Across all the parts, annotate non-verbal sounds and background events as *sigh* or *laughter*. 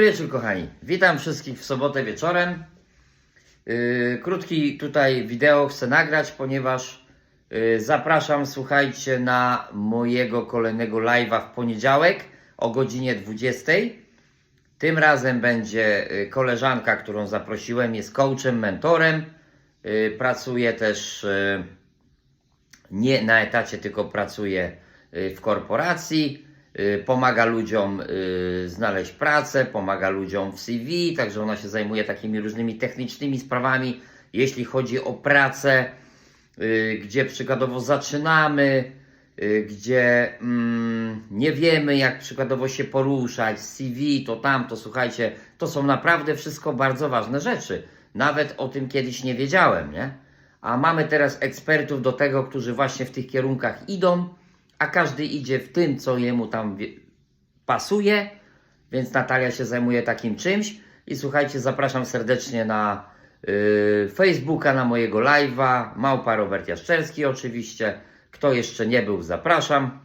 Dobry wieczór, kochani. Witam wszystkich w sobotę wieczorem. Yy, krótki tutaj wideo chcę nagrać, ponieważ yy, zapraszam, słuchajcie, na mojego kolejnego live'a w poniedziałek o godzinie 20. Tym razem będzie yy, koleżanka, którą zaprosiłem, jest coachem, mentorem. Yy, pracuje też yy, nie na etacie, tylko pracuje y, w korporacji, pomaga ludziom y, znaleźć pracę, pomaga ludziom w CV, także ona się zajmuje takimi różnymi technicznymi sprawami, jeśli chodzi o pracę, y, gdzie przykładowo zaczynamy, y, gdzie mm, nie wiemy, jak przykładowo się poruszać, CV, to tamto, słuchajcie, to są naprawdę wszystko bardzo ważne rzeczy. Nawet o tym kiedyś nie wiedziałem, nie? A mamy teraz ekspertów do tego, którzy właśnie w tych kierunkach idą, a każdy idzie w tym, co jemu tam pasuje, więc Natalia się zajmuje takim czymś. I słuchajcie, zapraszam serdecznie na y, Facebooka, na mojego live'a, Małpa Robert Jaszczerski oczywiście. Kto jeszcze nie był, zapraszam.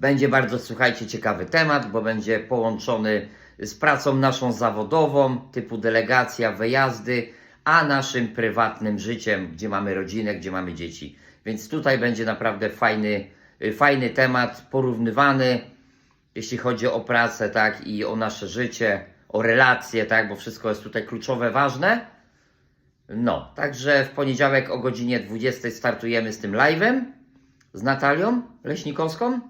Będzie bardzo, słuchajcie, ciekawy temat, bo będzie połączony z pracą naszą zawodową, typu delegacja, wyjazdy, a naszym prywatnym życiem, gdzie mamy rodzinę, gdzie mamy dzieci. Więc tutaj będzie naprawdę fajny, fajny temat, porównywany, jeśli chodzi o pracę, tak, i o nasze życie, o relacje, tak, bo wszystko jest tutaj kluczowe, ważne. No, także w poniedziałek o godzinie 20 startujemy z tym live'em z Natalią Leśnikowską.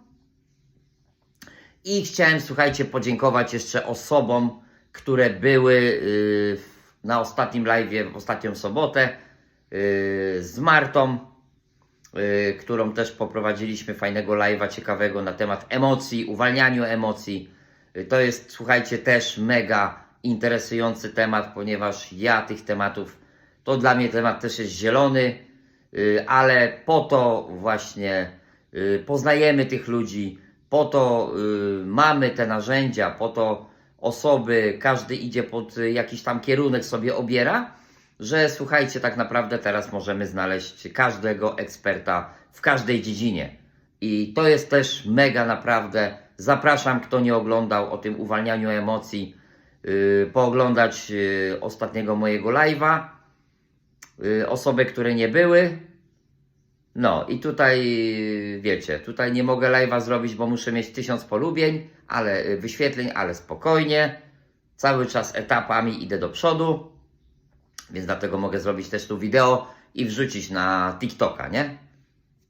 I chciałem, słuchajcie, podziękować jeszcze osobom, które były yy, na ostatnim live'ie w ostatnią sobotę yy, z Martą, którą też poprowadziliśmy fajnego live'a ciekawego na temat emocji, uwalnianiu emocji. Yy, To jest, słuchajcie, też mega interesujący temat, ponieważ ja tych tematów, to dla mnie temat też jest zielony, yy, ale po to właśnie poznajemy tych ludzi, po to mamy te narzędzia, po to osoby, każdy idzie pod y, jakiś tam kierunek sobie obiera, że słuchajcie, tak naprawdę teraz możemy znaleźć każdego eksperta w każdej dziedzinie. I to jest też mega naprawdę. Zapraszam, kto nie oglądał o tym uwalnianiu emocji, yy, pooglądać yy, ostatniego mojego live'a. Yy, osoby, które nie były, no i tutaj wiecie, tutaj nie mogę live'a zrobić, bo muszę mieć tysiąc polubień, ale y, wyświetleń, ale spokojnie. Cały czas etapami idę do przodu, więc dlatego mogę zrobić też tu wideo i wrzucić na TikToka, nie?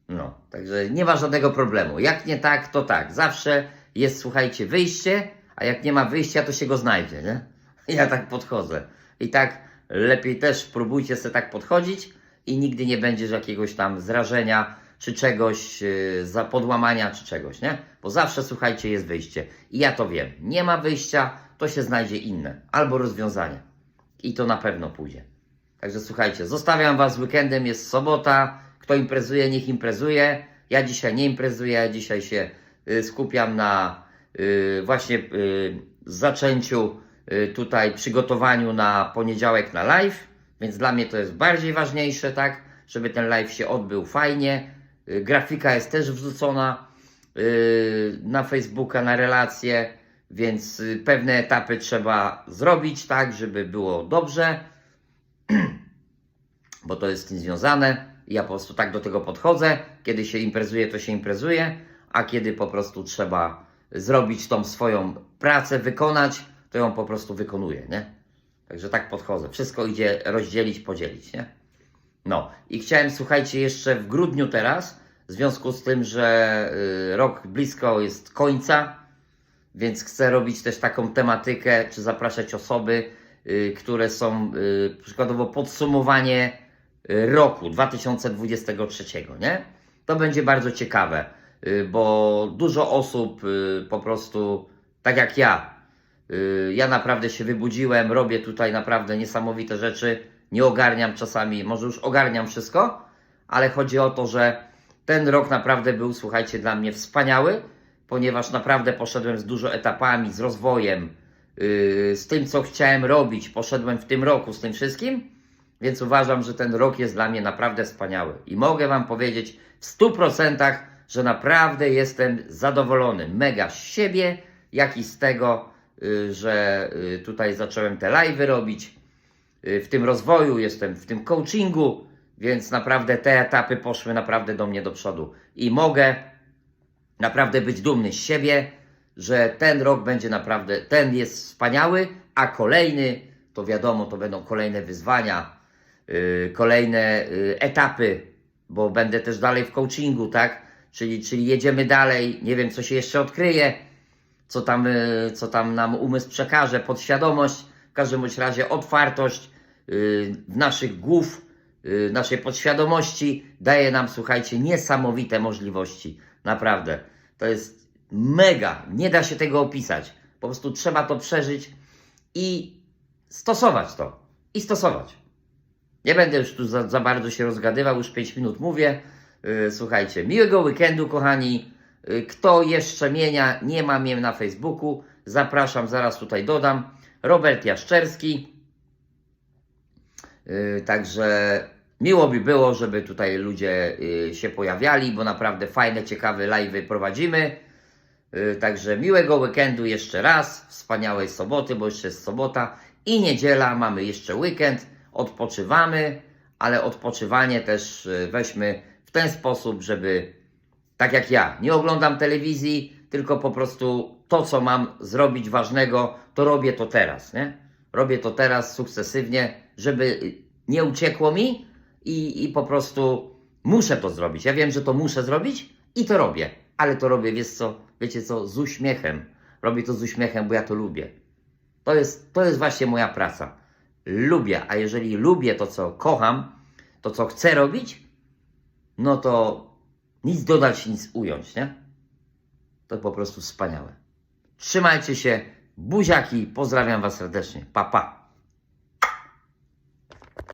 No, także nie ma żadnego problemu. Jak nie tak, to tak. Zawsze jest, słuchajcie, wyjście, a jak nie ma wyjścia, to się go znajdzie, nie? *laughs* Ja tak podchodzę. I tak lepiej też próbujcie sobie tak podchodzić i nigdy nie będziesz jakiegoś tam zrażenia, czy czegoś, yy, za podłamania, czy czegoś, nie? Bo zawsze, słuchajcie, jest wyjście. I ja to wiem. Nie ma wyjścia, to się znajdzie inne. Albo rozwiązanie. I to na pewno pójdzie. Także słuchajcie, zostawiam Was weekendem, jest sobota. Kto imprezuje, niech imprezuje. Ja dzisiaj nie imprezuję, dzisiaj się y, skupiam na y, właśnie y, zaczęciu y, tutaj przygotowaniu na poniedziałek na live, więc dla mnie to jest bardziej ważniejsze, tak, żeby ten live się odbył fajnie. Y, grafika jest też wrzucona y, na Facebooka, na relacje, więc y, pewne etapy trzeba zrobić, tak, żeby było dobrze *clears throat* bo to jest z tym związane. Ja po prostu tak do tego podchodzę. Kiedy się imprezuje, to się imprezuje, a kiedy po prostu trzeba zrobić tą swoją pracę, wykonać, to ją po prostu wykonuję, nie? Także tak podchodzę. Wszystko idzie rozdzielić, podzielić, nie? No i chciałem, słuchajcie, jeszcze w grudniu teraz, w związku z tym, że y, rok blisko jest końca, więc chcę robić też taką tematykę, czy zapraszać osoby, y, które są y, przykładowo podsumowanie y, roku 2023, nie? To będzie bardzo ciekawe, bo dużo osób po prostu, tak jak ja, ja naprawdę się wybudziłem, robię tutaj naprawdę niesamowite rzeczy, nie ogarniam czasami, może już ogarniam wszystko, ale chodzi o to, że ten rok naprawdę był, słuchajcie, dla mnie wspaniały, ponieważ naprawdę poszedłem z dużo etapami, z rozwojem, yy, z tym, co chciałem robić. Poszedłem w tym roku z tym wszystkim, więc uważam, że ten rok jest dla mnie naprawdę wspaniały. I mogę Wam powiedzieć w 100%, że naprawdę jestem zadowolony mega z siebie, jak i z tego, y, że y, tutaj zacząłem te live'y robić. W tym rozwoju jestem, w tym coachingu, więc naprawdę te etapy poszły naprawdę do mnie do przodu. I mogę naprawdę być dumny z siebie, że ten rok będzie naprawdę, ten jest wspaniały, a kolejny, to wiadomo, to będą kolejne wyzwania, yy, kolejne yy, etapy, bo będę też dalej w coachingu, tak? Czyli, czyli jedziemy dalej, nie wiem co się jeszcze odkryje, co tam, yy, co tam nam umysł przekaże, podświadomość, w każdym razie otwartość yy, naszych głów, yy, naszej podświadomości daje nam, słuchajcie, niesamowite możliwości. Naprawdę. To jest mega. Nie da się tego opisać. Po prostu trzeba to przeżyć i stosować to. I stosować. Nie będę już tu za, za bardzo się rozgadywał, już 5 minut mówię. Yy, słuchajcie, miłego weekendu, kochani. Yy, kto jeszcze mienia, nie ma mnie na Facebooku, zapraszam, zaraz tutaj dodam. Robert Jaszczerski. Yy, Także miło by było, żeby tutaj ludzie yy, się pojawiali, bo naprawdę fajne, ciekawe live'y prowadzimy. Yy, Także miłego weekendu jeszcze raz, wspaniałej soboty, bo jeszcze jest sobota i niedziela, mamy jeszcze weekend, odpoczywamy, ale odpoczywanie też yy, weźmy w ten sposób, żeby tak jak ja, nie oglądam telewizji, tylko po prostu to, co mam zrobić ważnego, to robię to teraz, nie? Robię to teraz sukcesywnie, żeby nie uciekło mi i, i po prostu muszę to zrobić. Ja wiem, że to muszę zrobić i to robię, ale to robię, wiesz co, wiecie co, z uśmiechem. Robię to z uśmiechem, bo ja to lubię. To jest, to jest właśnie moja praca. Lubię, a jeżeli lubię to, co kocham, to, co chcę robić, no to nic dodać, nic ująć, nie? To po prostu wspaniałe. Trzymajcie się, buziaki, pozdrawiam Was serdecznie. Pa, pa.